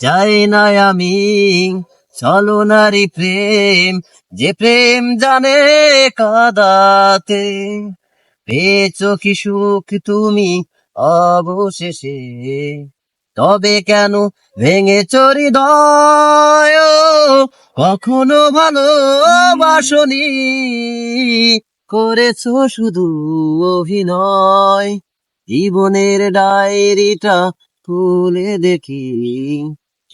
চাই না আমি ছলনারি প্রেম, যে প্রেম জানে কাদাতে। পেয়েছ কি সুখ তুমি অবশেষে, তবে কেন ভেঙে চরি দয় কখনো ভালোবাসনি, করেছ শুধু অভিনয়। জীবনের ডায়েরিটা খুলে দেখি।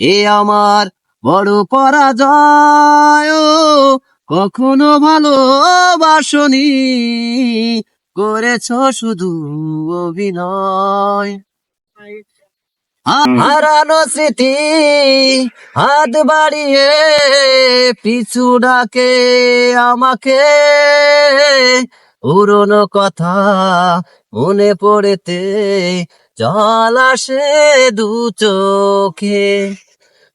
এ আমার বড় পরাজয় কখনো ভালোবাসনি। করেছ শুধু অভিনয়। হারানো স্মৃতি হাত বাড়িয়ে পিছু ডাকে আমাকে। পুরনো কথা মনে পড়েতে জল দু চোখে।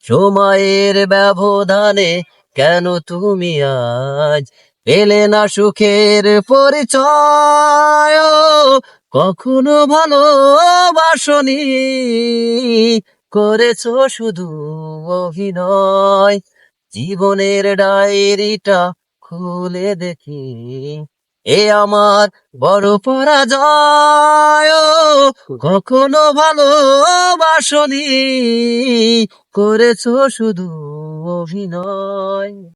সময়ের ব্যবধানে কেন তুমি আজ পেলে না সুখের পরিচয়? কখনো ভালোবাসনি, করেছ শুধু অভিনয়। জীবনের ডায়েরিটা খুলে দেখি। এ আমার বড় পরাজয় কখনো ভালোবাসনি করেছ শুধু অভিনয়।